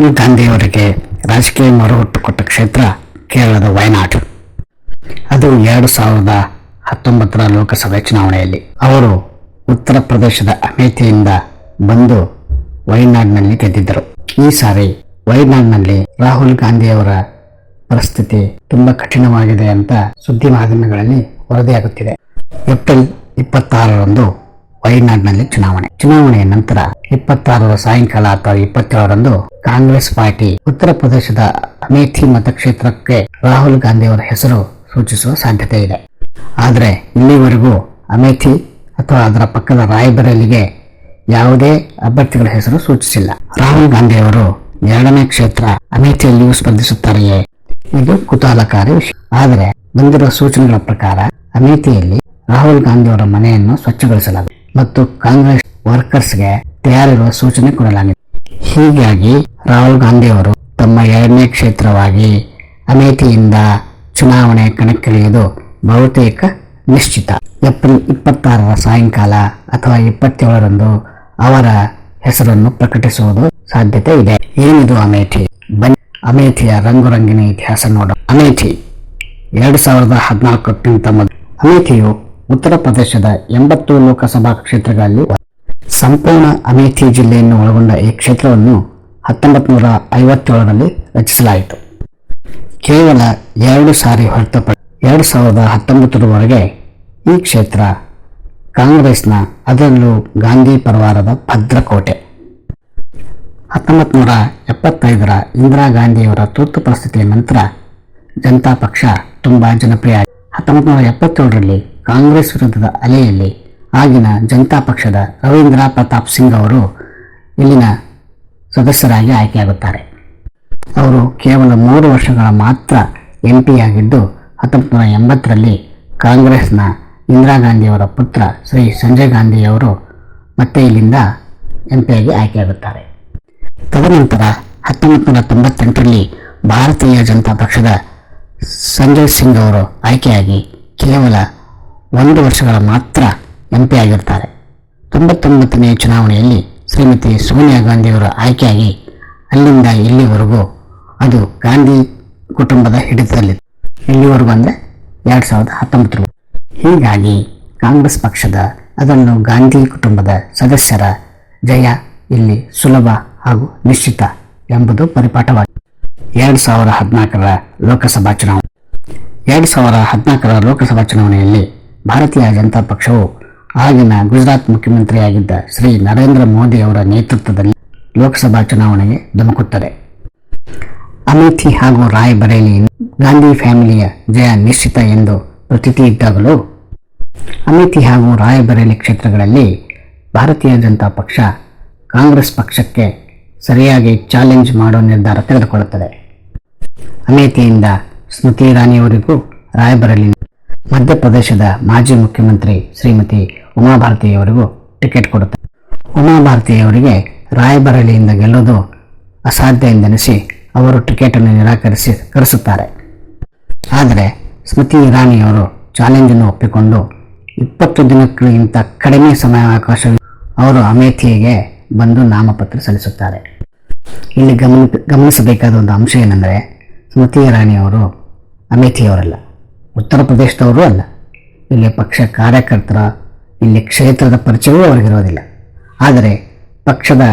ರಾಹುಲ್ ಗಾಂಧಿಯವರಿಗೆ ರಾಜಕೀಯ ಮರುಹುಟ್ಟು ಕೊಟ್ಟ ಕ್ಷೇತ್ರ ಕೇರಳದ ವಯನಾಡ್. ಅದು ಎರಡು ಸಾವಿರದ ಹತ್ತೊಂಬತ್ತರ ಲೋಕಸಭೆ ಚುನಾವಣೆಯಲ್ಲಿ. ಅವರು ಉತ್ತರ ಪ್ರದೇಶದ ಅಮೇಥಿಯಿಂದ ಬಂದು ವಯನಾಡ್ನಲ್ಲಿ ಗೆದ್ದಿದ್ದರು. ಈ ಸಾರಿ ವಯನಾಡ್ನಲ್ಲಿ ರಾಹುಲ್ ಗಾಂಧಿಯವರ ಪರಿಸ್ಥಿತಿ ತುಂಬಾ ಕಠಿಣವಾಗಿದೆ ಅಂತ ಸುದ್ದಿ ಮಾಧ್ಯಮಗಳಲ್ಲಿ ವರದಿಯಾಗುತ್ತಿದೆ. ಏಪ್ರಿಲ್ ಇಪ್ಪತ್ತಾರರಂದು ವಯನಾಡ್ನಲ್ಲಿ ಚುನಾವಣೆ. ಚುನಾವಣೆಯ ನಂತರ ಇಪ್ಪತ್ತಾರರ ಸಾಯಂಕಾಲ ಅಥವಾ ಇಪ್ಪತ್ತೇಳರಂದು ಕಾಂಗ್ರೆಸ್ ಪಾರ್ಟಿ ಉತ್ತರ ಪ್ರದೇಶದ ಅಮೇಥಿ ಮತಕ್ಷೇತ್ರಕ್ಕೆ ರಾಹುಲ್ ಗಾಂಧಿಯವರ ಹೆಸರು ಸೂಚಿಸುವ ಸಾಧ್ಯತೆ ಇದೆ. ಆದರೆ ಇಲ್ಲಿವರೆಗೂ ಅಮೇಥಿ ಅಥವಾ ಅದರ ಪಕ್ಕದ ರಾಯಬರೇಲಿಗೆ ಯಾವುದೇ ಅಭ್ಯರ್ಥಿಗಳ ಹೆಸರು ಸೂಚಿಸಿಲ್ಲ. ರಾಹುಲ್ ಗಾಂಧಿಯವರು ಎರಡನೇ ಕ್ಷೇತ್ರ ಅಮೇಥಿಯಲ್ಲಿಯೂ ಸ್ಪರ್ಧಿಸುತ್ತಾರೆಯೇ? ಇದು ಕುತೂಹಲಕಾರಿ ವಿಷಯ. ಆದರೆ ಬಂದಿರುವ ಸೂಚನೆಗಳ ಪ್ರಕಾರ ಅಮೇಥಿಯಲ್ಲಿ ರಾಹುಲ್ ಗಾಂಧಿಯವರ ಮನೆಯನ್ನು ಸ್ವಚ್ಛಗೊಳಿಸಲಾಗಿದೆ ಮತ್ತು ಕಾಂಗ್ರೆಸ್ ವರ್ಕರ್ಸ್ಗೆ ತಯಾರಿರುವ ಸೂಚನೆ ಕೊಡಲಾಗಿದೆ. ಹೀಗಾಗಿ ರಾಹುಲ್ ಗಾಂಧಿಯವರು ತಮ್ಮ ಎರಡನೇ ಕ್ಷೇತ್ರವಾಗಿ ಅಮೇಥಿಯಿಂದ ಚುನಾವಣೆ ಕಣಕ್ಕಿಳಿಯುವುದು ಬಹುತೇಕ ನಿಶ್ಚಿತ. ಏಪ್ರಿಲ್ ಇಪ್ಪತ್ತಾರರ ಸಾಯಂಕಾಲ ಅಥವಾ ಇಪ್ಪತ್ತೇಳರಂದು ಅವರ ಹೆಸರನ್ನು ಪ್ರಕಟಿಸುವುದು ಸಾಧ್ಯತೆ ಇದೆ. ಏನಿದು ಅಮೇಠಿ ಬನ್ನಿ ಅಮೇಠಿಯ ರಂಗುರಂಗಿನ ಇತಿಹಾಸ ನೋಡ ಅಮೇಠಿ ಎರಡು ಸಾವಿರದ ಹದಿನಾಲ್ಕಕ್ಕಿಂತ ಮೊದಲು. ಅಮೇಠಿಯು ಉತ್ತರ ಪ್ರದೇಶದ ಎಂಬತ್ತು ಲೋಕಸಭಾ ಕ್ಷೇತ್ರಗಳಲ್ಲಿ ಸಂಪೂರ್ಣ ಅಮೇಥಿ ಜಿಲ್ಲೆಯನ್ನು ಒಳಗೊಂಡ ಈ ಕ್ಷೇತ್ರವನ್ನು ಹತ್ತೊಂಬತ್ತು ನೂರ ಐವತ್ತೇಳರಲ್ಲಿ ರಚಿಸಲಾಯಿತು ಕೇವಲ ಎರಡು ಸಾರಿ ಹೊರತುಪಡಿಸಿ ಎರಡು ಸಾವಿರದ ಹತ್ತೊಂಬತ್ತರವರೆಗೆ ಈ ಕ್ಷೇತ್ರ ಕಾಂಗ್ರೆಸ್ನ ಅದರಲ್ಲೂ ಗಾಂಧಿ ಪರಿವಾರದ ಭದ್ರಕೋಟೆ ಹತ್ತೊಂಬತ್ತು ನೂರ ಎಪ್ಪತ್ತೈದರ ಇಂದಿರಾ ಗಾಂಧಿಯವರ ತುರ್ತು ಪರಿಸ್ಥಿತಿಯ ನಂತರ ಜನತಾ ಪಕ್ಷ ತುಂಬಾ ಜನಪ್ರಿಯ. ಹತ್ತೊಂಬತ್ತು ನೂರ ಎಪ್ಪತ್ತೇಳರಲ್ಲಿ ಕಾಂಗ್ರೆಸ್ ವಿರುದ್ಧದ ಅಲೆಯಲ್ಲಿ ಆಗಿನ ಜನತಾ ಪಕ್ಷದ ರವೀಂದ್ರ ಪ್ರತಾಪ್ ಸಿಂಗ್ ಅವರು ಇಲ್ಲಿನ ಸದಸ್ಯರಾಗಿ ಆಯ್ಕೆಯಾಗುತ್ತಾರೆ. ಅವರು ಕೇವಲ ಮೂರು ವರ್ಷಗಳ ಮಾತ್ರ ಎಂ ಆಗಿದ್ದು ಹತ್ತೊಂಬತ್ತು ನೂರ ಎಂಬತ್ತರಲ್ಲಿ ಕಾಂಗ್ರೆಸ್ನ ಇಂದಿರಾ ಗಾಂಧಿಯವರ ಪುತ್ರ ಶ್ರೀ ಸಂಜಯ್ ಗಾಂಧಿಯವರು ಮತ್ತೆ ಇಲ್ಲಿಂದ ಎಂ ಆಗಿ ಆಯ್ಕೆಯಾಗುತ್ತಾರೆ. ತದನಂತರ ಹತ್ತೊಂಬತ್ತು ನೂರ ತೊಂಬತ್ತೆಂಟರಲ್ಲಿ ಭಾರತೀಯ ಜನತಾ ಪಕ್ಷದ ಸಂಜಯ್ ಸಿಂಗ್ ಅವರು ಆಯ್ಕೆಯಾಗಿ ಕೇವಲ ಒಂದು ವರ್ಷಗಳ ಮಾತ್ರ ಎಂ ಪಿ ಆಗಿರ್ತಾರೆ ತೊಂಬತ್ತೊಂಬತ್ತನೇ ಚುನಾವಣೆಯಲ್ಲಿ ಶ್ರೀಮತಿ ಸೋನಿಯಾ ಗಾಂಧಿಯವರ ಆಯ್ಕೆಯಾಗಿ ಅಲ್ಲಿಂದ ಇಲ್ಲಿವರೆಗೂ ಅದು ಗಾಂಧಿ ಕುಟುಂಬದ ಹಿಡಿತದಲ್ಲಿತ್ತು. ಇಲ್ಲಿವರೆಗೂ ಅಂದರೆ ಎರಡು ಸಾವಿರದ ಹತ್ತೊಂಬತ್ತರ ಹೀಗಾಗಿ ಕಾಂಗ್ರೆಸ್ ಪಕ್ಷದ ಅದನ್ನು ಗಾಂಧಿ ಕುಟುಂಬದ ಸದಸ್ಯರ ಜಯ ಇಲ್ಲಿ ಸುಲಭ ಹಾಗೂ ನಿಶ್ಚಿತ ಎಂಬುದು ಪರಿಪಾಠವಾಗಿದೆ. ಎರಡು ಸಾವಿರ ಹದಿನಾಲ್ಕರ ಲೋಕಸಭಾ ಚುನಾವಣೆ. ಎರಡು ಸಾವಿರ ಹದಿನಾಲ್ಕರ ಲೋಕಸಭಾ ಚುನಾವಣೆಯಲ್ಲಿ ಭಾರತೀಯ ಜನತಾ ಪಕ್ಷವು ಆಗಿನ ಗುಜರಾತ್ ಮುಖ್ಯಮಂತ್ರಿಯಾಗಿದ್ದ ಶ್ರೀ ನರೇಂದ್ರ ಮೋದಿ ಅವರ ನೇತೃತ್ವದಲ್ಲಿ ಲೋಕಸಭಾ ಚುನಾವಣೆಗೆ ಧುಮುಕುತ್ತದೆ. ಅಮೇಥಿ ಹಾಗೂ ರಾಯ್ಬರೇಲಿ ಗಾಂಧಿ ಫ್ಯಾಮಿಲಿಯ ಜಯ ನಿಶ್ಚಿತ ಎಂದು ಪ್ರತೀತಿ ಇದ್ದಾಗಲೂ ಅಮೇಥಿ ಹಾಗೂ ರಾಯಬರೇಲಿ ಕ್ಷೇತ್ರಗಳಲ್ಲಿ ಭಾರತೀಯ ಜನತಾ ಪಕ್ಷ ಕಾಂಗ್ರೆಸ್ ಪಕ್ಷಕ್ಕೆ ಸರಿಯಾಗಿ ಚಾಲೆಂಜ್ ಮಾಡೋ ನಿರ್ಧಾರ ತೆಗೆದುಕೊಳ್ಳುತ್ತದೆ. ಅಮೇಥಿಯಿಂದ ಸ್ಮೃತಿ ಇರಾನಿಯವರಿಗೂ ರಾಯಬರೇಲಿ ಮಧ್ಯಪ್ರದೇಶದ ಮಾಜಿ ಮುಖ್ಯಮಂತ್ರಿ ಶ್ರೀಮತಿ ಉಮಾಭಾರತಿಯವರಿಗೂ ಟಿಕೆಟ್ ಕೊಡುತ್ತದೆ ಉಮಾಭಾರತಿಯವರಿಗೆ ರಾಯಬರೇಲಿಯಿಂದ ಗೆಲ್ಲುವುದು ಅಸಾಧ್ಯ ಎಂದೆನಿಸಿ ಅವರು ಟಿಕೆಟನ್ನು ನಿರಾಕರಿಸಿ ಕರೆಸುತ್ತಾರೆ. ಆದರೆ ಸ್ಮೃತಿ ಇರಾನಿಯವರು ಚಾಲೆಂಜನ್ನು ಒಪ್ಪಿಕೊಂಡು ಇಪ್ಪತ್ತು ದಿನಗಳಿಗಿಂತ ಕಡಿಮೆ ಸಮಯಾವಕಾಶ ಅವರು ಅಮೇಥಿಗೆ ಬಂದು ನಾಮಪತ್ರ ಸಲ್ಲಿಸುತ್ತಾರೆ. ಇಲ್ಲಿ ಗಮನ ಗಮನಿಸಬೇಕಾದ ಒಂದು ಅಂಶ ಏನೆಂದರೆ, ಸ್ಮೃತಿ ಇರಾನಿಯವರು ಅಮೇಥಿಯವರಲ್ಲ. ಉತ್ತರ ಪ್ರದೇಶದವರು ಅಲ್ಲ. ಇಲ್ಲಿ ಪಕ್ಷ ಕಾರ್ಯಕರ್ತರ, ಇಲ್ಲಿ ಕ್ಷೇತ್ರದ ಪರಿಚಯವೂ ಅವರಿಗಿರೋದಿಲ್ಲ ಆದರೆ ಪಕ್ಷದ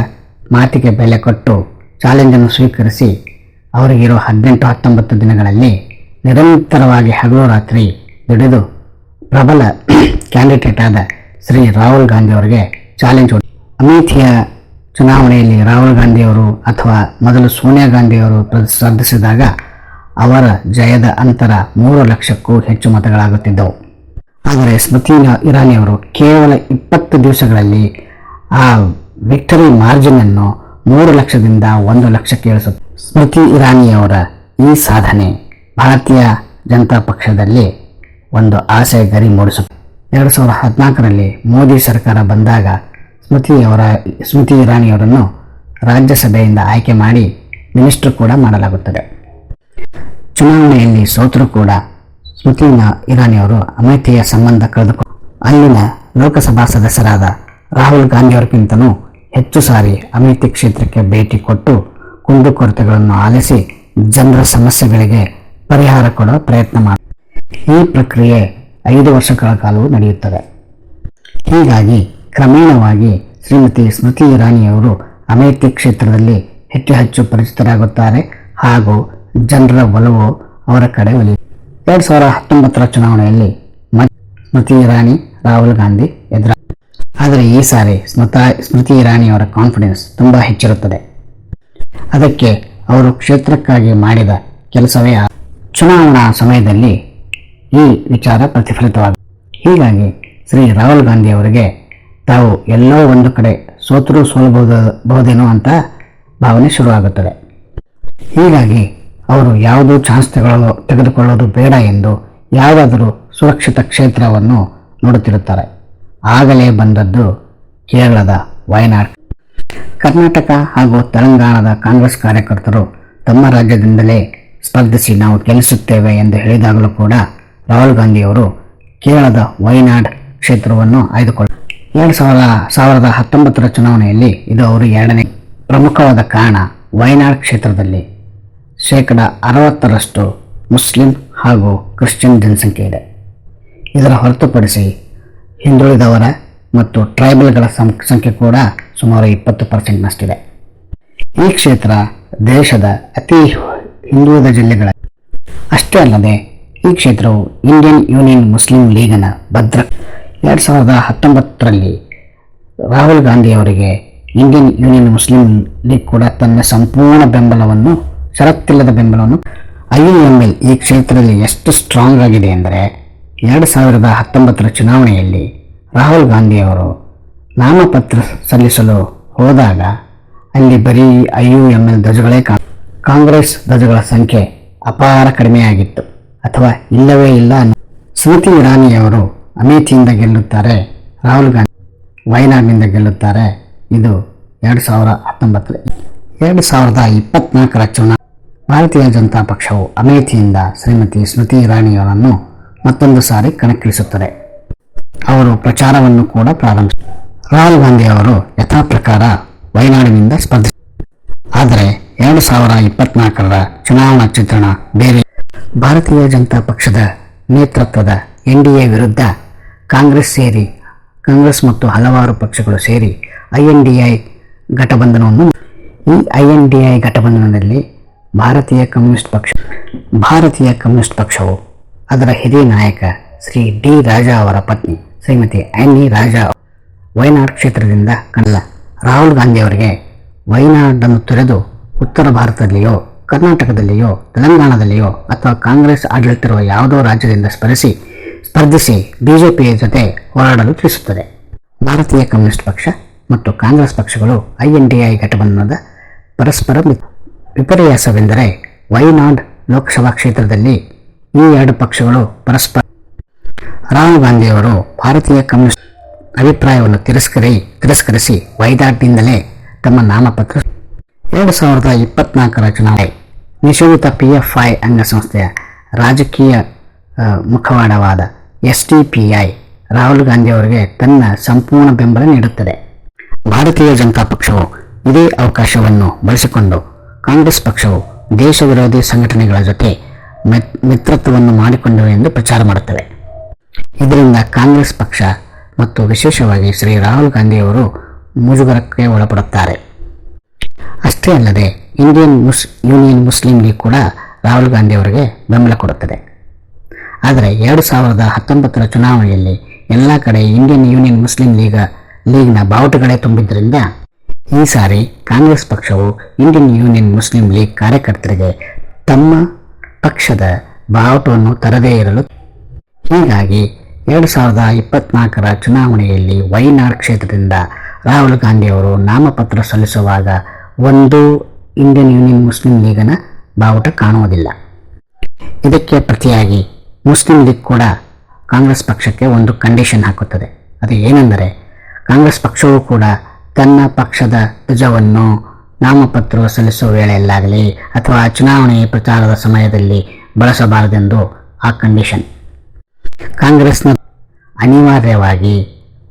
ಮಾತಿಗೆ ಬೆಲೆ ಕೊಟ್ಟು ಚಾಲೆಂಜನ್ನು ಸ್ವೀಕರಿಸಿ ಅವರಿಗಿರೋ ಹದಿನೆಂಟು ಹತ್ತೊಂಬತ್ತು ದಿನಗಳಲ್ಲಿ ನಿರಂತರವಾಗಿ ಹಗಲು ರಾತ್ರಿ ದುಡಿದು ಪ್ರಬಲ ಕ್ಯಾಂಡಿಡೇಟ್ ಆದ ಶ್ರೀ ರಾಹುಲ್ ಗಾಂಧಿ ಅವರಿಗೆ ಚಾಲೆಂಜ್ ಅಮೇಥಿಯ ಚುನಾವಣೆಯಲ್ಲಿ ರಾಹುಲ್ ಗಾಂಧಿಯವರು ಅಥವಾ ಮೊದಲು ಸೋನಿಯಾ ಗಾಂಧಿಯವರು ಪ್ರ- ಸ್ಪರ್ಧಿಸಿದಾಗ ಅವರ ಜಯದ ಅಂತರ ಮೂರು ಲಕ್ಷಕ್ಕೂ ಹೆಚ್ಚು ಮತಗಳಾಗುತ್ತಿದ್ದವು. ಆದರೆ ಸ್ಮೃತಿ ಇರಾನಿಯವರು ಕೇವಲ ಇಪ್ಪತ್ತು ದಿವಸಗಳಲ್ಲಿ ಆ ವಿಕ್ಟರಿ ಮಾರ್ಜಿನ್ ಅನ್ನು ಮೂರು ಲಕ್ಷದಿಂದ ಒಂದು ಲಕ್ಷಕ್ಕೆ ಇಳಿಸುತ್ತೆ. ಸ್ಮೃತಿ ಇರಾನಿಯವರ ಈ ಸಾಧನೆ ಭಾರತೀಯ ಜನತಾ ಪಕ್ಷದಲ್ಲಿ ಒಂದು ಆಸೆ ಗರಿ ಮೂಡಿಸುತ್ತೆ ಎರಡು ಸಾವಿರದ ಹದಿನಾಲ್ಕರಲ್ಲಿ ಮೋದಿ ಸರ್ಕಾರ ಬಂದಾಗ ಸ್ಮೃತಿಯವರ ಸ್ಮೃತಿ ಇರಾನಿಯವರನ್ನು ರಾಜ್ಯಸಭೆಯಿಂದ ಆಯ್ಕೆ ಮಾಡಿ ಮಿನಿಸ್ಟರ್ ಕೂಡ ಮಾಡಲಾಗುತ್ತದೆ. ಚುನಾವಣೆಯಲ್ಲಿ ಸೋತರೂ ಕೂಡ ಸ್ಮೃತಿ ಇರಾ- ಇರಾನಿಯವರು ಅಮೇಥಿಯ ಸಂಬಂಧ ಕಳೆದುಕೊಂಡು ಅಲ್ಲಿನ ಲೋಕಸಭಾ ಸದಸ್ಯರಾದ ರಾಹುಲ್ ಗಾಂಧಿಯವರಿಗಿಂತಲೂ ಹೆಚ್ಚು ಸಾರಿ ಅಮೇಥಿ ಕ್ಷೇತ್ರಕ್ಕೆ ಭೇಟಿ ಕೊಟ್ಟು ಕುಂದುಕೊರತೆಗಳನ್ನು ಆಲಿಸಿ ಜನರ ಸಮಸ್ಯೆಗಳಿಗೆ ಪರಿಹಾರ ಕೊಡುವ ಪ್ರಯತ್ನ ಮಾಡಿ ಈ ಪ್ರಕ್ರಿಯೆ ಐದು ವರ್ಷಗಳ ಕಾಲವೂ ನಡೆಯುತ್ತದೆ. ಹೀಗಾಗಿ ಕ್ರಮೇಣವಾಗಿ ಶ್ರೀಮತಿ ಸ್ಮೃತಿ ಇರಾನಿಯವರು ಅಮೇಥಿ ಕ್ಷೇತ್ರದಲ್ಲಿ ಹೆಚ್ಚು ಹೆಚ್ಚು ಪರಿಚಿತರಾಗುತ್ತಾರೆ ಹಾಗೂ ಜನರ ಒಲವು ಅವರ ಕಡೆ ಒಲಿಯಿತು ಎರಡು ಸಾವಿರ ಹತ್ತೊಂಬತ್ತರ ಚುನಾವಣೆಯಲ್ಲಿ ಸ್ಮೃತಿ ಇರಾನಿ, ರಾಹುಲ್ ಗಾಂಧಿ ಎದುರ. ಆದರೆ ಈ ಸಾರಿ ಸ್ಮೃತ, ಸ್ಮೃತಿ ಇರಾನಿಯವರ ಕಾನ್ಫಿಡೆನ್ಸ್ ತುಂಬ ಹೆಚ್ಚಿರುತ್ತದೆ. ಅದಕ್ಕೆ ಅವರು ಕ್ಷೇತ್ರಕ್ಕಾಗಿ ಮಾಡಿದ ಕೆಲಸವೇ ಚುನಾವಣಾ ಸಮಯದಲ್ಲಿ ಈ ವಿಚಾರ ಪ್ರತಿಫಲಿತವಾಗಿದೆ ಹೀಗಾಗಿ ಶ್ರೀ ರಾಹುಲ್ ಗಾಂಧಿ ಅವರಿಗೆ ತಾವು ಎಲ್ಲೋ ಒಂದು ಕಡೆ ಸೋತರೂ ಸೋಲಬಹುದು ಬಹುದೇನೋ ಅಂತ ಭಾವನೆ ಶುರುವಾಗುತ್ತದೆ. ಹೀಗಾಗಿ ಅವರು ಯಾವುದೂ ಚಾನ್ಸ್ ತೆಗೊಳ್ಳೋ ತೆಗೆದುಕೊಳ್ಳೋದು ಬೇಡ ಎಂದು ಯಾವುದಾದರೂ ಸುರಕ್ಷಿತ ಕ್ಷೇತ್ರವನ್ನು ನೋಡುತ್ತಿರುತ್ತಾರೆ. ಆಗಲೇ ಬಂದದ್ದು ಕೇರಳದ ವಯನಾಡ್. ಕರ್ನಾಟಕ ಹಾಗೂ ತೆಲಂಗಾಣದ ಕಾಂಗ್ರೆಸ್ ಕಾರ್ಯಕರ್ತರು ತಮ್ಮ ರಾಜ್ಯದಿಂದಲೇ ಸ್ಪರ್ಧಿಸಿ ನಾವು ಗೆಲ್ಲಿಸುತ್ತೇವೆ ಎಂದು ಹೇಳಿದಾಗಲೂ ಕೂಡ ರಾಹುಲ್ ಗಾಂಧಿಯವರು ಕೇರಳದ ವಯನಾಡ್ ಕ್ಷೇತ್ರವನ್ನು ಆಯ್ದುಕೊಳ್ಳ, ಎರಡು ಸಾವಿರ, ಸಾವಿರದ ಹತ್ತೊಂಬತ್ತರ ಚುನಾವಣೆಯಲ್ಲಿ ಇದು ಅವರು ಎರಡನೇ ಪ್ರಮುಖವಾದ ಕಾರಣ ವಯನಾಡ್ ಕ್ಷೇತ್ರದಲ್ಲಿ ಶೇಕಡ ಅರವತ್ತರಷ್ಟು ಮುಸ್ಲಿಂ ಹಾಗೂ ಕ್ರಿಶ್ಚಿಯನ್ ಜನಸಂಖ್ಯೆ ಇದೆ. ಇದರ ಹೊರತುಪಡಿಸಿ ಹಿಂದುಳಿದವರ ಮತ್ತು ಟ್ರೈಬಲ್ಗಳ ಸಂಖ್ಯೆ ಕೂಡ ಸುಮಾರು ಇಪ್ಪತ್ತು ಪರ್ಸೆಂಟ್ನಷ್ಟಿದೆ. ಈ ಕ್ಷೇತ್ರ ದೇಶದ ಅತಿ ಹಿಂದುಳಿದ ಜಿಲ್ಲೆಗಳ, ಅಷ್ಟೇ ಅಲ್ಲದೆ ಈ ಕ್ಷೇತ್ರವು ಇಂಡಿಯನ್ ಯೂನಿಯನ್ ಮುಸ್ಲಿಂ ಲೀಗನ ಭದ್ರ. ಎರಡು ಸಾವಿರದ ಹತ್ತೊಂಬತ್ತರಲ್ಲಿ ರಾಹುಲ್ ಗಾಂಧಿಯವರಿಗೆ ಇಂಡಿಯನ್ ಯೂನಿಯನ್ ಮುಸ್ಲಿಂ ಲೀಗ್ ಕೂಡ ತನ್ನ ಸಂಪೂರ್ಣ ಬೆಂಬಲವನ್ನು ಷರತ್ತಿಲ್ಲದ ಬೆಂಬಲವನ್ನು ಐ ಈ ಕ್ಷೇತ್ರದಲ್ಲಿ ಎಷ್ಟು ಸ್ಟ್ರಾಂಗ್ ಆಗಿದೆ ಎಂದರೆ ಎರಡು ಸಾವಿರದ ಹತ್ತೊಂಬತ್ತರ ಚುನಾವಣೆಯಲ್ಲಿ ರಾಹುಲ್ ಗಾಂಧಿಯವರು ನಾಮಪತ್ರ ಸಲ್ಲಿಸಲು ಹೋದಾಗ ಅಲ್ಲಿ ಬರೀ ಐ ಯು ಎಂ ಎಲ್ ಧ್ವಜಗಳೇ ಕಾಂಗ್ರೆಸ್ ಧ್ವಜಗಳ ಸಂಖ್ಯೆ ಅಪಾರ ಕಡಿಮೆಯಾಗಿತ್ತು. ಅಥವಾ ಇಲ್ಲವೇ ಇಲ್ಲ ಸ್ಮೃತಿ ಇರಾನಿಯವರು ಅಮೇಥಿಯಿಂದ ಗೆಲ್ಲುತ್ತಾರೆ, ರಾಹುಲ್ ಗಾಂಧಿ ವಯನಾಡ್ನಿಂದ ಗೆಲ್ಲುತ್ತಾರೆ. ಇದು ಎರಡು ಸಾವಿರ ಹತ್ತೊಂಬತ್ತರ ಎರಡು ಸಾವಿರದ ಇಪ್ಪತ್ನಾಲ್ಕರ ಚುನಾವಣೆ ಭಾರತೀಯ ಜನತಾ ಪಕ್ಷವು ಅಮೇಥಿಯಿಂದ ಶ್ರೀಮತಿ ಸ್ಮೃತಿ ಇರಾನಿಯವರನ್ನು ಮತ್ತೊಂದು ಸಾರಿ ಕಣಕ್ಕಿಳಿಸುತ್ತದೆ. ಅವರು ಪ್ರಚಾರವನ್ನು ಕೂಡ ಪ್ರಾರಂಭಿಸಿದರು ರಾಹುಲ್ ಗಾಂಧಿ ಅವರು ಯಥಾ ಪ್ರಕಾರ ವಯನಾಡಿನಿಂದ ಸ್ಪರ್ಧಿಸಿದರು ಆದರೆ ಎರಡು ಸಾವಿರ ಇಪ್ಪತ್ನಾಲ್ಕರ ಚುನಾವಣಾ ಚಿತ್ರಣ ಬೇರೆ. ಭಾರತೀಯ ಜನತಾ ಪಕ್ಷದ ನೇತೃತ್ವದ ಎನ್ ಡಿ ಎ ವಿರುದ್ಧ ಕಾಂಗ್ರೆಸ್ ಸೇರಿ, ಕಾಂಗ್ರೆಸ್ ಮತ್ತು ಹಲವಾರು ಪಕ್ಷಗಳು ಸೇರಿ ಐ ಎನ್ ಡಿ ಐ ಘಟಬಂಧನವನ್ನು, ಈ ಐ ಎನ್ ಡಿ ಐ ಘಟಬಂಧನದಲ್ಲಿ ಭಾರತೀಯ ಕಮ್ಯುನಿಸ್ಟ್ ಪಕ್ಷ, ಭಾರತೀಯ ಕಮ್ಯುನಿಸ್ಟ್ ಪಕ್ಷವು ಅದರ ಹಿರಿಯ ನಾಯಕ ಶ್ರೀ ಡಿ ರಾಜಾ ಅವರ ಪತ್ನಿ ಶ್ರೀಮತಿ ಆ್ಯನಿ ರಾಜಾ ವಯನಾಡ್ ಕ್ಷೇತ್ರದಿಂದ ಕನ್ನಡ. ರಾಹುಲ್ ಗಾಂಧಿ ಅವರಿಗೆ ವಯನಾಡನ್ನು ತೊರೆದು ಉತ್ತರ ಭಾರತದಲ್ಲಿಯೋ, ಕರ್ನಾಟಕದಲ್ಲಿಯೋ, ತೆಲಂಗಾಣದಲ್ಲಿಯೋ ಅಥವಾ ಕಾಂಗ್ರೆಸ್ ಆಡಳಿತಿರುವ ಯಾವುದೋ ರಾಜ್ಯದಿಂದ ಸ್ಪರ್ಧಿಸಿ ಸ್ಪರ್ಧಿಸಿ ಬಿಜೆಪಿಯ ಜೊತೆ ಹೋರಾಡಲು ತಿಳಿಸುತ್ತದೆ. ಭಾರತೀಯ ಕಮ್ಯುನಿಸ್ಟ್ ಪಕ್ಷ ಮತ್ತು ಕಾಂಗ್ರೆಸ್ ಪಕ್ಷಗಳು ಐ ಎನ್ ಡಿ ಐ ಘಟಬಂಧನದ ಪರಸ್ಪರ ವಿಪರ್ಯಾಸವೆಂದರೆ ವೈನಾಡ್ ಲೋಕಸಭಾ ಕ್ಷೇತ್ರದಲ್ಲಿ ಈ ಎರಡು ಪಕ್ಷಗಳು ಪರಸ್ಪರ ರಾಹುಲ್ ಗಾಂಧಿಯವರು ಭಾರತೀಯ ಕಮ್ಯುನಿಸ್ಟ್ ಅಭಿಪ್ರಾಯವನ್ನು ತಿರಸ್ಕರಿ, ತಿರಸ್ಕರಿಸಿ ವೈದಾಟ್ನಿಂದಲೇ ತಮ್ಮ ನಾಮಪತ್ರ ಎರಡು ಸಾವಿರದ ಇಪ್ಪತ್ನಾಲ್ಕರ ಚುನಾವಣೆ ನಿಷೇಧಿತ ಪಿ ಎಫ್ ಐ ಅಂಗಸಂಸ್ಥೆಯ ರಾಜಕೀಯ ಮುಖವಾಡವಾದ S D P I Rahul Gandhi ಅವರಿಗೆ ತನ್ನ ಸಂಪೂರ್ಣ ಬೆಂಬಲ ನೀಡುತ್ತದೆ. ಭಾರತೀಯ ಜನತಾ ಪಕ್ಷವು ಇದೇ ಅವಕಾಶವನ್ನು ಬಳಸಿಕೊಂಡು ಕಾಂಗ್ರೆಸ್ ಪಕ್ಷವು ದೇಶ ವಿರೋಧಿ ಸಂಘಟನೆಗಳ ಜೊತೆ ಮಿತ್- ಮಿತ್ರತ್ವವನ್ನು ಮಾಡಿಕೊಂಡಿವೆ ಎಂದು ಪ್ರಚಾರ ಮಾಡುತ್ತವೆ. ಇದರಿಂದ ಕಾಂಗ್ರೆಸ್ ಪಕ್ಷ ಮತ್ತು ವಿಶೇಷವಾಗಿ ಶ್ರೀ ರಾಹುಲ್ ಗಾಂಧಿಯವರು ಮುಜುಗರಕ್ಕೆ ಒಳಪಡುತ್ತಾರೆ. ಅಷ್ಟೇ ಅಲ್ಲದೆ ಇಂಡಿಯನ್ ಮುಸ್, ಯೂನಿಯನ್ ಮುಸ್ಲಿಂ ಲೀಗ್ ಕೂಡ ರಾಹುಲ್ ಗಾಂಧಿಯವರಿಗೆ ಬೆಂಬಲ ಕೊಡುತ್ತದೆ. ಆದರೆ ಎರಡು ಸಾವಿರದ ಹತ್ತೊಂಬತ್ತರ ಚುನಾವಣೆಯಲ್ಲಿ ಎಲ್ಲ ಕಡೆ ಇಂಡಿಯನ್ ಯೂನಿಯನ್ ಮುಸ್ಲಿಂ ಲೀಗ, ಲೀಗ್ನ ಬಾವುಟಗಳೇ ತುಂಬಿದ್ದರಿಂದ ಈ ಸಾರಿ ಕಾಂಗ್ರೆಸ್ ಪಕ್ಷವು ಇಂಡಿಯನ್ ಯೂನಿಯನ್ ಮುಸ್ಲಿಂ ಲೀಗ್ ಕಾರ್ಯಕರ್ತರಿಗೆ ತಮ್ಮ ಪಕ್ಷದ ಬಾವುಟವನ್ನು ತರದೇ ಇರಲು ಹೀಗಾಗಿ ಎರಡು ಸಾವಿರದ ಇಪ್ಪತ್ನಾಲ್ಕರ ಚುನಾವಣೆಯಲ್ಲಿ ವೈನಾಡ್ ಕ್ಷೇತ್ರದಿಂದ ರಾಹುಲ್ ಗಾಂಧಿಯವರು ನಾಮಪತ್ರ ಸಲ್ಲಿಸುವಾಗ ಒಂದು ಇಂಡಿಯನ್ ಯೂನಿಯನ್ ಮುಸ್ಲಿಂ ಲೀಗನ ಬಾವುಟ ಕಾಣುವುದಿಲ್ಲ. ಇದಕ್ಕೆ ಪ್ರತಿಯಾಗಿ ಮುಸ್ಲಿಂ ಲೀಗ್ ಕೂಡ ಕಾಂಗ್ರೆಸ್ ಪಕ್ಷಕ್ಕೆ ಒಂದು ಕಂಡೀಷನ್ ಹಾಕುತ್ತದೆ. ಅದು ಏನೆಂದರೆ ಕಾಂಗ್ರೆಸ್ ಪಕ್ಷವೂ ಕೂಡ ತನ್ನ ಪಕ್ಷದ ಧ್ವಜವನ್ನು ನಾಮಪತ್ರ ಸಲ್ಲಿಸುವ ವೇಳೆಯಲ್ಲಾಗಲಿ ಅಥವಾ ಚುನಾವಣೆ ಪ್ರಚಾರದ ಸಮಯದಲ್ಲಿ ಬಳಸಬಾರದೆಂದು ಆ ಕಂಡೀಷನ್ ಕಾಂಗ್ರೆಸ್ನ ಅನಿವಾರ್ಯವಾಗಿ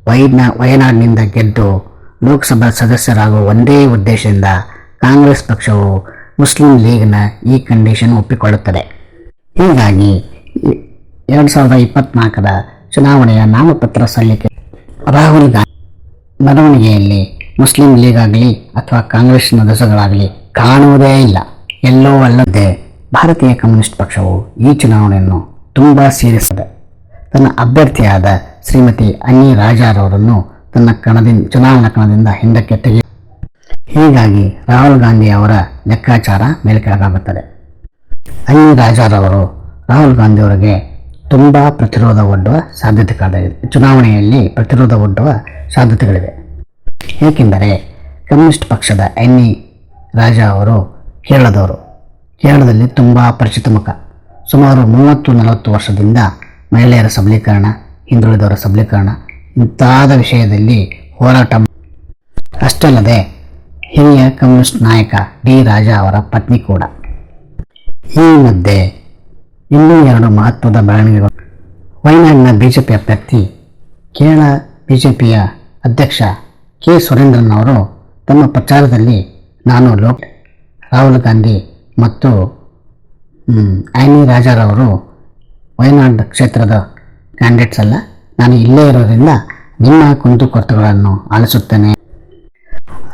ವೈನ ವಯನಾಡಿನಿಂದ ಗೆದ್ದು ಲೋಕಸಭಾ ಸದಸ್ಯರಾಗುವ ಒಂದೇ ಉದ್ದೇಶದಿಂದ ಕಾಂಗ್ರೆಸ್ ಪಕ್ಷವು ಮುಸ್ಲಿಂ ಲೀಗ್ನ ಈ ಕಂಡೀಷನ್ ಒಪ್ಪಿಕೊಳ್ಳುತ್ತದೆ. ಹೀಗಾಗಿ ಎರಡು ಸಾವಿರದ ಇಪ್ಪತ್ನಾಲ್ಕರ ಚುನಾವಣೆಯ ನಾಮಪತ್ರ ಸಲ್ಲಿಕೆ. ರಾಹುಲ್ ಗಾಂಧಿ ಮೆರವಣಿಗೆಯಲ್ಲಿ ಮುಸ್ಲಿಂ ಲೀಗ್ ಆಗಲಿ ಅಥವಾ ಕಾಂಗ್ರೆಸ್ ಸದಸ್ಯಗಳಾಗಲಿ ಕಾಣುವುದೇ ಇಲ್ಲ. ಎಲ್ಲೋ ಅಲ್ಲದೆ ಭಾರತೀಯ ಕಮ್ಯುನಿಸ್ಟ್ ಪಕ್ಷವು ಈ ಚುನಾವಣೆಯನ್ನು ತುಂಬ ಸೀರಿಯಸ್ ತನ್ನ ಅಭ್ಯರ್ಥಿಯಾದ ಶ್ರೀಮತಿ ಅನಿ ರಾಜಾರವರನ್ನು ತನ್ನ ಕಣದಿಂದ, ಚುನಾವಣಾ ಕಣದಿಂದ ಹಿಂದಕ್ಕೆ ತೆಗೆ ಹೀಗಾಗಿ ರಾಹುಲ್ ಗಾಂಧಿ ಅವರ ಲೆಕ್ಕಾಚಾರ ಮೇಲ್ಕೆಳಗಾಗುತ್ತದೆ. ಅನಿ ರಾಜಾರವರು ರಾಹುಲ್ ಗಾಂಧಿ ಅವರಿಗೆ ತುಂಬ ಪ್ರತಿರೋಧ ಒಡ್ಡುವ ಸಾಧ್ಯತೆಗಳಿದೆ ಚುನಾವಣೆಯಲ್ಲಿ ಪ್ರತಿರೋಧ ಒಡ್ಡುವ ಸಾಧ್ಯತೆಗಳಿವೆ. ಏಕೆಂದರೆ ಕಮ್ಯುನಿಸ್ಟ್ ಪಕ್ಷದ ಎನ್ ರಾಜಾ ಅವರು ಕೇರಳದವರು ಕೇರಳದಲ್ಲಿ ತುಂಬ ಪರಿಚಿತ ಮುಖ. ಸುಮಾರು ಮೂವತ್ತು ನಲವತ್ತು ವರ್ಷದಿಂದ ಮಹಿಳೆಯರ ಸಬಲೀಕರಣ, ಹಿಂದುಳಿದವರ ಸಬಲೀಕರಣ ಇಂತಾದ ವಿಷಯದಲ್ಲಿ ಹೋರಾಟ ಅಷ್ಟಲ್ಲದೆ ಹಿರಿಯ ಕಮ್ಯುನಿಸ್ಟ್ ನಾಯಕ ಡಿ. ರಾಜಾ ಅವರ ಪತ್ನಿ ಕೂಡ. ಈ ಮಧ್ಯೆ ಇನ್ನೂ ಎರಡು ಮಹತ್ವದ ಬೆಳವಣಿಗೆಗಳು. ವಯನಾಡಿನ ಬಿಜೆಪಿ ಅಭ್ಯರ್ಥಿ ಕೇರಳ ಬಿಜೆಪಿಯ ಅಧ್ಯಕ್ಷ ಕೆ ಸುರೇಂದ್ರನ್ ಅವರು ತಮ್ಮ ಪ್ರಚಾರದಲ್ಲಿ ನಾನು ಲೋಕ್ ರಾಹುಲ್ ಗಾಂಧಿ ಮತ್ತು ಆ್ಯನಿ ರಾಜಾರವರು ವಯನಾಡ್ ಕ್ಷೇತ್ರದ ಕ್ಯಾಂಡಿಡೇಟ್ಸ್ ಅಲ್ಲ, ನಾನು ಇಲ್ಲೇ ಇರೋದ್ರಿಂದ ನಿಮ್ಮ ಕುಂದುಕೊರತೆಗಳನ್ನು ಆಲಿಸುತ್ತೇನೆ.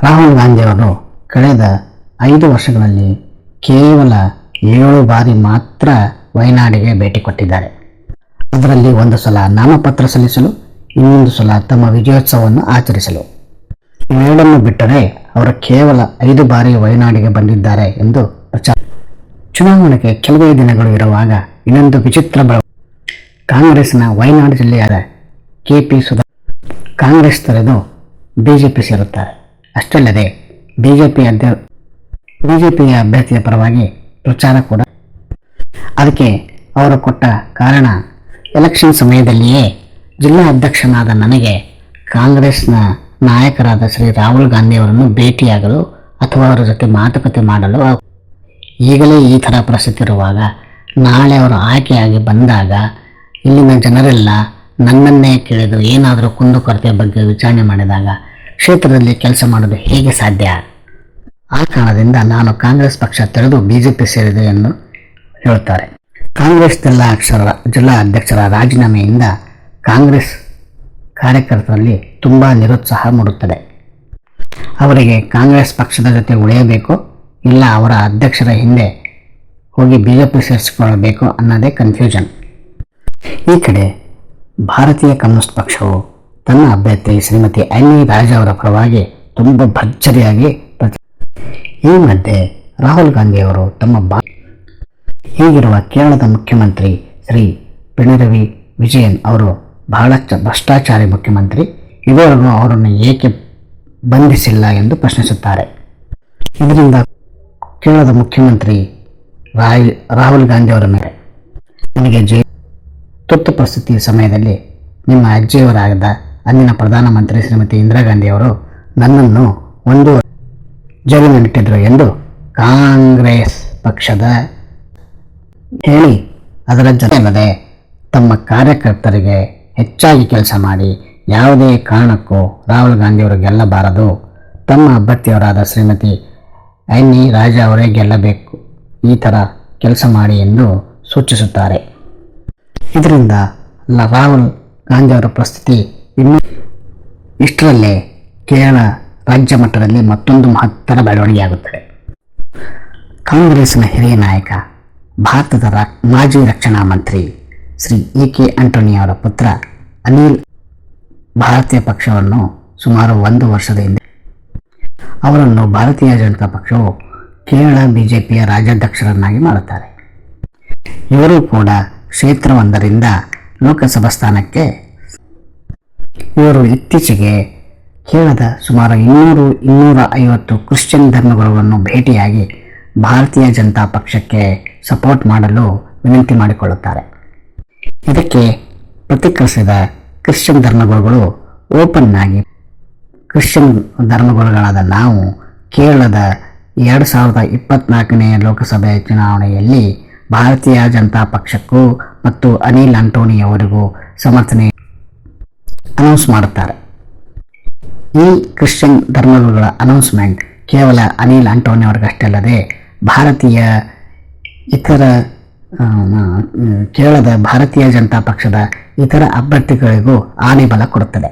ರಾಹುಲ್ ಗಾಂಧಿಯವರು ಕಳೆದ ಐದು ವರ್ಷಗಳಲ್ಲಿ ಕೇವಲ ಏಳು ಬಾರಿ ಮಾತ್ರ ವಯನಾಡಿಗೆ ಭೇಟಿ ಕೊಟ್ಟಿದ್ದಾರೆ. ಅದರಲ್ಲಿ ಒಂದು ಸಲ ನಾಮಪತ್ರ ಸಲ್ಲಿಸಲು, ಇನ್ನೊಂದು ಸಲ ತಮ್ಮ ವಿಜಯೋತ್ಸವವನ್ನು ಆಚರಿಸಲು. ಇವೆರಡನ್ನು ಬಿಟ್ಟರೆ ಅವರು ಕೇವಲ ಐದು ಬಾರಿ ವಯನಾಡಿಗೆ ಬಂದಿದ್ದಾರೆ ಎಂದು ಪ್ರಚಾರ. ಚುನಾವಣೆಗೆ ಕೆಲವೇ ದಿನಗಳು ಇರುವಾಗ ಇನ್ನೊಂದು ವಿಚಿತ್ರ ಬೆಳ ಕಾಂಗ್ರೆಸ್ನ ವಯನಾಡು ಜಿಲ್ಲೆಯಾದ ಕೆ ಪಿ ಸುಧಾ ಕಾಂಗ್ರೆಸ್ ತೊರೆದು ಬಿಜೆಪಿ ಸೇರುತ್ತಾರೆ. ಅಷ್ಟಲ್ಲದೆ ಬಿಜೆಪಿ ಅಧ್ಯ ಬಿಜೆಪಿಯ ಅಭ್ಯರ್ಥಿಯ ಪರವಾಗಿ ಪ್ರಚಾರ ಕೂಡ ಅದಕ್ಕೆ ಅವರು ಕೊಟ್ಟ ಕಾರಣ ಎಲೆಕ್ಷನ್ ಸಮಯದಲ್ಲಿಯೇ ಜಿಲ್ಲಾ ಅಧ್ಯಕ್ಷನಾದ ನನಗೆ ಕಾಂಗ್ರೆಸ್ನ ನಾಯಕರಾದ ಶ್ರೀ ರಾಹುಲ್ ಗಾಂಧಿಯವರನ್ನು ಭೇಟಿಯಾಗಲು ಅಥವಾ ಅವರ ಜೊತೆ ಮಾತುಕತೆ ಮಾಡಲು ಈಗಲೇ ಈ ಥರ ಪರಿಸ್ಥಿತಿ ಇರುವಾಗ ನಾಳೆ ಅವರು ಆಯ್ಕೆಯಾಗಿ ಬಂದಾಗ ಇಲ್ಲಿನ ಜನರೆಲ್ಲ ನನ್ನನ್ನೇ ಕೇಳಿದು ಏನಾದರೂ ಕುಂದುಕೊರತೆ ಬಗ್ಗೆ ವಿಚಾರಣೆ ಮಾಡಿದಾಗ ಕ್ಷೇತ್ರದಲ್ಲಿ ಕೆಲಸ ಮಾಡೋದು ಹೇಗೆ ಸಾಧ್ಯ? ಆ ಕಾರಣದಿಂದ ನಾನು ಕಾಂಗ್ರೆಸ್ ಪಕ್ಷ ತೊರೆದು ಬಿಜೆಪಿ ಸೇರಿದೆ ಎಂದು ಹೇಳುತ್ತಾರೆ. ಕಾಂಗ್ರೆಸ್ ಜಿಲ್ಲಾ ಅಕ್ಷರ ಜಿಲ್ಲಾ ಅಧ್ಯಕ್ಷರ ರಾಜೀನಾಮೆಯಿಂದ ಕಾಂಗ್ರೆಸ್ ಕಾರ್ಯಕರ್ತರಲ್ಲಿ ತುಂಬ ನಿರುತ್ಸಾಹ ಮೂಡುತ್ತದೆ. ಅವರಿಗೆ ಕಾಂಗ್ರೆಸ್ ಪಕ್ಷದ ಜೊತೆ ಉಳಿಯಬೇಕು, ಇಲ್ಲ ಅವರ ಅಧ್ಯಕ್ಷರ ಹಿಂದೆ ಹೋಗಿ ಬಿಜೆಪಿ ಸೇರಿಸಿಕೊಳ್ಳಬೇಕು ಅನ್ನೋದೇ ಕನ್ಫ್ಯೂಷನ್ ಈ ಕಡೆ ಭಾರತೀಯ ಕಮ್ಯುನಿಸ್ಟ್ ಪಕ್ಷವು ತನ್ನ ಅಭ್ಯರ್ಥಿ ಶ್ರೀಮತಿ ಅನ್ನಿ ರಾಜಾ ಅವರ ಪರವಾಗಿ ತುಂಬ ಭರ್ಜರಿಯಾಗಿ ಪ್ರತಿ ಈ ಮಧ್ಯೆ ರಾಹುಲ್ ಗಾಂಧಿ ಅವರು ತಮ್ಮ ಬಾ ಹೀಗಿರುವ ಕೇರಳದ ಮುಖ್ಯಮಂತ್ರಿ ಶ್ರೀ ಪಿಣರವಿ ವಿಜಯನ್ ಅವರು ಬಹಳ ಚ ಭ್ರಷ್ಟಾಚಾರಿ ಮುಖ್ಯಮಂತ್ರಿ ಇವರನ್ನು ಅವರನ್ನು ಏಕೆ ಬಂಧಿಸಿಲ್ಲ ಎಂದು ಪ್ರಶ್ನಿಸುತ್ತಾರೆ. ಇದರಿಂದ ಕೇರಳದ ಮುಖ್ಯಮಂತ್ರಿ ರಾಯ್, ರಾಹುಲ್ ಗಾಂಧಿ ಅವರ ಮೇಲೆ ನನಗೆ ಜೈ ತುರ್ತು ಪರಿಸ್ಥಿತಿಯ ಸಮಯದಲ್ಲಿ ನಿಮ್ಮ ಅಜ್ಜಿಯವರಾದ ಅಂದಿನ ಪ್ರಧಾನಮಂತ್ರಿ ಶ್ರೀಮತಿ ಇಂದಿರಾ ಗಾಂಧಿ ಅವರು ನನ್ನನ್ನು ಒಂದು ಜೈಲಿನಲ್ಲಿಟ್ಟಿದ್ದರು ಎಂದು ಕಾಂಗ್ರೆಸ್ ಪಕ್ಷದ ಹೇಳಿ ಅದರ ಜೊತೆ ತಮ್ಮ ಕಾರ್ಯಕರ್ತರಿಗೆ ಹೆಚ್ಚಾಗಿ ಕೆಲಸ ಮಾಡಿ ಯಾವುದೇ ಕಾರಣಕ್ಕೂ ರಾಹುಲ್ ಗಾಂಧಿಯವರು ಗೆಲ್ಲಬಾರದು. ತಮ್ಮ ಅಭ್ಯರ್ಥಿಯವರಾದ ಶ್ರೀಮತಿ ಐನಿ ರಾಜ ಅವರೇ ಗೆಲ್ಲಬೇಕು. ಈ ಥರ ಕೆಲಸ ಮಾಡಿ ಎಂದು ಸೂಚಿಸುತ್ತಾರೆ. ಇದರಿಂದ ರಾಹುಲ್ ಗಾಂಧಿಯವರ ಪ್ರಸ್ತುತಿ ಇನ್ನೂ ಇಷ್ಟರಲ್ಲೇ ಕೇರಳ ರಾಜ್ಯ ಮಟ್ಟದಲ್ಲಿ ಮತ್ತೊಂದು ಮಹತ್ತರ ಬೆಳವಣಿಗೆಯಾಗುತ್ತದೆ. ಕಾಂಗ್ರೆಸ್ನ ಹಿರಿಯ ನಾಯಕ, ಭಾರತದ ಮಾಜಿ ರಕ್ಷಣಾ ಮಂತ್ರಿ ಶ್ರೀ ಎ ಕೆ ಆಂಟೋನಿ ಅವರ ಪುತ್ರ ಅನಿಲ್ ಭಾರತೀಯ ಪಕ್ಷವನ್ನು ಸುಮಾರು ಒಂದು ವರ್ಷದ ಹಿಂದೆ ಅವರನ್ನು ಭಾರತೀಯ ಜನತಾ ಪಕ್ಷವು ಕೇರಳ ಬಿಜೆಪಿಯ ರಾಜ್ಯಾಧ್ಯಕ್ಷರನ್ನಾಗಿ ಮಾಡುತ್ತಾರೆ. ಇವರು ಕೂಡ ಕ್ಷೇತ್ರವೊಂದರಿಂದ ಲೋಕಸಭಾ ಸ್ಥಾನಕ್ಕೆ ಇವರು ಇತ್ತೀಚೆಗೆ ಕೇರಳದ ಸುಮಾರು ಇನ್ನೂರು, ಇನ್ನೂರ ಐವತ್ತು ಕ್ರಿಶ್ಚಿಯನ್ ಧರ್ಮಗಳನ್ನು ಭೇಟಿಯಾಗಿ ಭಾರತೀಯ ಜನತಾ ಪಕ್ಷಕ್ಕೆ ಸಪೋರ್ಟ್ ಮಾಡಲು ವಿನಂತಿ ಮಾಡಿಕೊಳ್ಳುತ್ತಾರೆ. ಇದಕ್ಕೆ ಪ್ರತಿಕ್ರಿಯಿಸಿದ ಕ್ರಿಶ್ಚಿಯನ್ ಧರ್ಮಗುರುಗಳು ಓಪನ್ ಆಗಿ ಕ್ರಿಶ್ಚಿಯನ್ ಧರ್ಮಗುರುಗಳಾದ ನಾವು ಕೇರಳದ ಎರಡು ಸಾವಿರದ ಇಪ್ಪತ್ನಾಲ್ಕನೇ ಲೋಕಸಭೆ ಚುನಾವಣೆಯಲ್ಲಿ ಭಾರತೀಯ ಜನತಾ ಪಕ್ಷಕ್ಕೂ ಮತ್ತು ಅನಿಲ್ ಆಂಟೋನಿ ಅವರಿಗೂ ಸಮರ್ಥನೆ ಅನೌನ್ಸ್ ಮಾಡುತ್ತಾರೆ. ಈ ಕ್ರಿಶ್ಚಿಯನ್ ಧರ್ಮಗುರುಗಳ ಅನೌನ್ಸ್ಮೆಂಟ್ ಕೇವಲ ಅನಿಲ್ ಆಂಟೋನಿ ಅವ್ರಿಗಷ್ಟೇ ಅಲ್ಲದೆ ಭಾರತೀಯ ಇತರ ಕೇರಳದ ಭಾರತೀಯ ಜನತಾ ಪಕ್ಷದ ಇತರ ಅಭ್ಯರ್ಥಿಗಳಿಗೂ ಆನೆಬಲ ಕೊಡುತ್ತದೆ.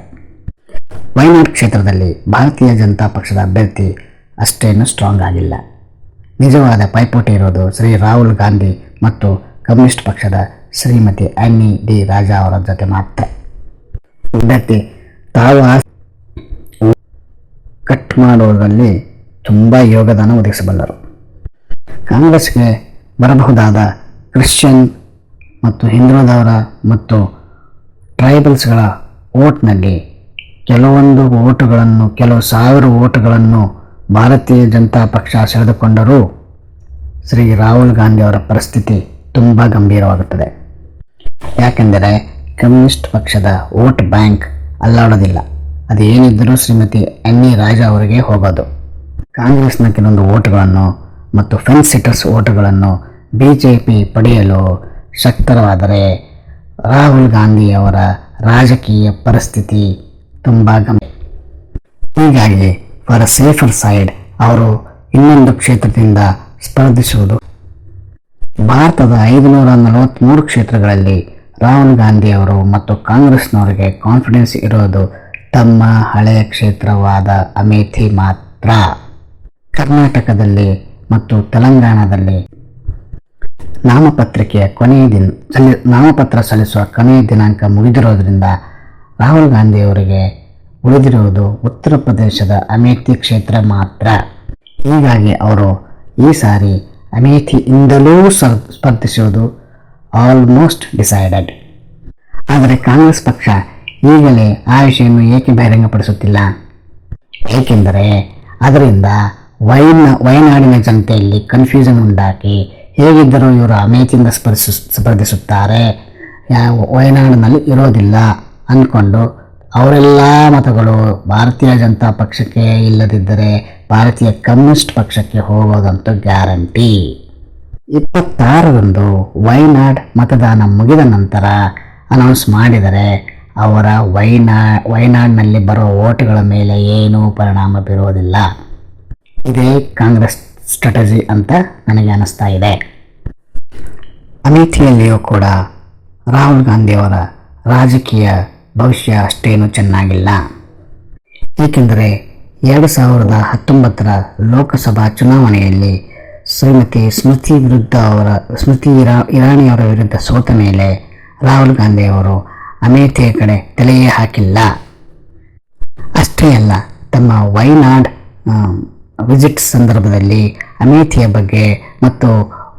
ವಯನಾಡ್ ಕ್ಷೇತ್ರದಲ್ಲಿ ಭಾರತೀಯ ಜನತಾ ಪಕ್ಷದ ಅಭ್ಯರ್ಥಿ ಅಷ್ಟೇನು ಸ್ಟ್ರಾಂಗ್ ಆಗಿಲ್ಲ. ನಿಜವಾದ ಪೈಪೋಟಿ ಇರೋದು ಶ್ರೀ ರಾಹುಲ್ ಗಾಂಧಿ ಮತ್ತು ಕಮ್ಯುನಿಸ್ಟ್ ಪಕ್ಷದ ಶ್ರೀಮತಿ ಅನ್ನಿ ಡಿ ರಾಜಾ ಅವರ ಜೊತೆ ಮಾತ್ರ. ಅಭ್ಯರ್ಥಿ ತಾವು ಕಟ್ ಮಾಡುವುದರಲ್ಲಿ ತುಂಬ ಯೋಗದಾನ ಒದಗಿಸಬಲ್ಲರು. ಕಾಂಗ್ರೆಸ್ಗೆ ಬರಬಹುದಾದ ಕ್ರಿಶ್ಚಿಯನ್ ಮತ್ತು ಹಿಂದುಳಿದವರ ಮತ್ತು ಟ್ರೈಬಲ್ಸ್ಗಳ ಓಟ್ನಲ್ಲಿ ಕೆಲವೊಂದು ಓಟುಗಳನ್ನು ಕೆಲವು ಸಾವಿರ ಓಟುಗಳನ್ನು ಭಾರತೀಯ ಜನತಾ ಪಕ್ಷ ಸೆಳೆದುಕೊಂಡರೂ ಶ್ರೀ ರಾಹುಲ್ ಗಾಂಧಿ ಅವರ ಪರಿಸ್ಥಿತಿ ತುಂಬ ಗಂಭೀರವಾಗುತ್ತದೆ. ಯಾಕೆಂದರೆ ಕಮ್ಯುನಿಸ್ಟ್ ಪಕ್ಷದ ವೋಟ್ ಬ್ಯಾಂಕ್ ಅಲ್ಲಾಡೋದಿಲ್ಲ. ಅದು ಏನಿದ್ದರೂ ಶ್ರೀಮತಿ ಎನ್ ರಾಜ ಅವರಿಗೆ ಹೋಗೋದು. ಕಾಂಗ್ರೆಸ್ನ ಕೆಲವೊಂದು ಓಟುಗಳನ್ನು ಮತ್ತು ಫೆನ್ಸ್ ಸಿಟರ್ಸ್ ಓಟುಗಳನ್ನು ಬಿ ಜೆ ಪಿ ಪಡೆಯಲು ಶಕ್ತರವಾದರೆ ರಾಹುಲ್ ಗಾಂಧಿ ಅವರ ರಾಜಕೀಯ ಪರಿಸ್ಥಿತಿ ತುಂಬ ಗಂಭೀರ. ಹೀಗಾಗಿ ಫಾರ್ ಸೇಫರ್ ಸೈಡ್ ಅವರು ಇನ್ನೊಂದು ಕ್ಷೇತ್ರದಿಂದ ಸ್ಪರ್ಧಿಸುವುದು. ಭಾರತದ ಐದುನೂರ ನಲವತ್ತ್ಮೂರು ಕ್ಷೇತ್ರಗಳಲ್ಲಿ ರಾಹುಲ್ ಗಾಂಧಿ ಅವರು ಮತ್ತು ಕಾಂಗ್ರೆಸ್ನವರಿಗೆ ಕಾನ್ಫಿಡೆನ್ಸ್ ಇರೋದು ತಮ್ಮ ಹಳೆಯ ಕ್ಷೇತ್ರವಾದ ಅಮೇಥಿ ಮಾತ್ರ. ಕರ್ನಾಟಕದಲ್ಲಿ ಮತ್ತು ತೆಲಂಗಾಣದಲ್ಲಿ ನಾಮಪತ್ರಿಕೆಯ ಕೊನೆಯ ದಿನ ಸಲ್ಲಿ, ನಾಮಪತ್ರ ಸಲ್ಲಿಸುವ ಕೊನೆಯ ದಿನಾಂಕ ಮುಗಿದಿರೋದ್ರಿಂದ ರಾಹುಲ್ ಗಾಂಧಿಯವರಿಗೆ ಉಳಿದಿರುವುದು ಉತ್ತರ ಪ್ರದೇಶದ ಅಮೇಥಿ ಕ್ಷೇತ್ರ ಮಾತ್ರ. ಹೀಗಾಗಿ ಅವರು ಈ ಸಾರಿ ಅಮೇಥಿಯಿಂದಲೂ ಸ್ಪರ್- ಸ್ಪರ್ಧಿಸುವುದು ಆಲ್ಮೋಸ್ಟ್ ಡಿಸೈಡೆಡ್ ಆದರೆ ಕಾಂಗ್ರೆಸ್ ಪಕ್ಷ ಈಗಲೇ ಆ ವಿಷಯವನ್ನು ಏಕೆ ಬಹಿರಂಗಪಡಿಸುತ್ತಿಲ್ಲ? ಏಕೆಂದರೆ ಅದರಿಂದ ವೈನ, ವಯನಾಡಿನ ಜನತೆಯಲ್ಲಿ ಕನ್ಫ್ಯೂಷನ್ ಉಂಟಾಗಿ ಹೇಗಿದ್ದರೂ ಇವರು ಅಮೇಥಿಯಿಂದ ಸ್ಪರ್ಶ ಸ್ಪರ್ಧಿಸುತ್ತಾರೆ. ವಯನಾಡಿನಲ್ಲಿ ಇರೋದಿಲ್ಲ ಅಂದ್ಕೊಂಡು ಅವರೆಲ್ಲ ಮತಗಳು ಭಾರತೀಯ ಜನತಾ ಪಕ್ಷಕ್ಕೆ ಇಲ್ಲದಿದ್ದರೆ ಭಾರತೀಯ ಕಮ್ಯುನಿಸ್ಟ್ ಪಕ್ಷಕ್ಕೆ ಹೋಗೋದಂತೂ ಗ್ಯಾರಂಟಿ. ಇಪ್ಪತ್ತಾರರಂದು ವೈನಾಡ್ ಮತದಾನ ಮುಗಿದ ನಂತರ ಅನೌನ್ಸ್ ಮಾಡಿದರೆ ಅವರ ವೈನಾ ವೈನಾಡ್ನಲ್ಲಿ ಬರುವ ಓಟುಗಳ ಮೇಲೆ ಏನೂ ಪರಿಣಾಮ ಬೀರುವುದಿಲ್ಲ ಇದೇ ಕಾಂಗ್ರೆಸ್ ಸ್ಟ್ರಾಟಜಿ ಅಂತ ನನಗೆ ಅನಿಸ್ತಾ ಇದೆ. ಅಮೇಥಿಯಲ್ಲಿಯೂ ಕೂಡ ರಾಹುಲ್ ಗಾಂಧಿಯವರ ರಾಜಕೀಯ ಭವಿಷ್ಯ ಅಷ್ಟೇನು ಚೆನ್ನಾಗಿಲ್ಲ. ಏಕೆಂದರೆ ಎರಡು ಸಾವಿರದ ಹತ್ತೊಂಬತ್ತರ ಲೋಕಸಭಾ ಚುನಾವಣೆಯಲ್ಲಿ ಶ್ರೀಮತಿ ಸ್ಮೃತಿ ವಿರುದ್ಧ ಅವರ, ಸ್ಮೃತಿ ಇರಾ ಇರಾನಿಯವರ ವಿರುದ್ಧ ಸೋತ ಮೇಲೆ ರಾಹುಲ್ ಗಾಂಧಿಯವರು ಅಮೇಥಿಯ ಕಡೆ ತಲೆಯೇ ಹಾಕಿಲ್ಲ. ಅಷ್ಟೇ ಅಲ್ಲ, ತಮ್ಮ ವೈನಾಡ್ ವಿಸಿಟ್ ಸಂದರ್ಭದಲ್ಲಿ ಅಮೇಥಿಯ ಬಗ್ಗೆ ಮತ್ತು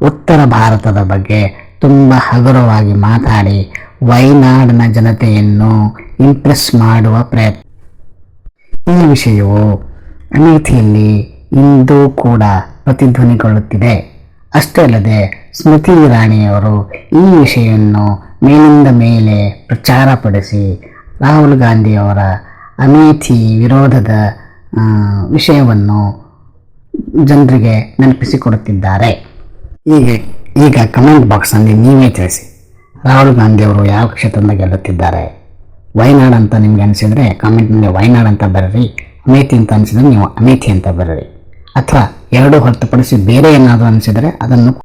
ಉತ್ತರ ಭಾರತದ ಬಗ್ಗೆ ತುಂಬ ಹಗುರವಾಗಿ ಮಾತಾಡಿ ವೈನಾಡಿನ ಜನತೆಯನ್ನು ಇಂಪ್ರೆಸ್ ಮಾಡುವ ಪ್ರಯತ್ನ. ಈ ವಿಷಯವು ಅಮೇಥಿಯಲ್ಲಿ ಇಂದೂ ಕೂಡ ಪ್ರತಿಧ್ವನಿಗೊಳ್ಳುತ್ತಿದೆ. ಅಷ್ಟೇ ಅಲ್ಲದೆ ಸ್ಮೃತಿ ಇರಾಣಿಯವರು ಈ ವಿಷಯವನ್ನು ಮೇಲಿಂದ ಮೇಲೆ ಪ್ರಚಾರಪಡಿಸಿ ರಾಹುಲ್ ಗಾಂಧಿಯವರ ಅಮೇಥಿ ವಿರೋಧದ ವಿಷಯವನ್ನು ಜನರಿಗೆ ನೆನಪಿಸಿಕೊಡುತ್ತಿದ್ದಾರೆ. ಹೀಗೆ, ಈಗ ಕಮೆಂಟ್ ಬಾಕ್ಸ್ನಲ್ಲಿ ನೀವೇ ತಿಳಿಸಿ. ರಾಹುಲ್ ಗಾಂಧಿ ಅವರು ಯಾವ ಕ್ಷೇತ್ರದಿಂದ ಗೆಲ್ಲುತ್ತಿದ್ದಾರೆ? ವೈನಾಡ್ ಅಂತ ನಿಮ್ಗೆ ಅನಿಸಿದರೆ ಕಾಮೆಂಟ್ನಲ್ಲಿ ವೈನಾಡ್ ಅಂತ ಬರೀರಿ, ಅಮೇಥಿ ಅಂತ ಅನಿಸಿದರೆ ನೀವು ಅಮೇಥಿ ಅಂತ ಬರೀರಿ. ಅಥವಾ ಎರಡು ಹೊರತುಪಡಿಸಿ ಬೇರೆ ಏನಾದರೂ ಅನಿಸಿದರೆ ಅದನ್ನು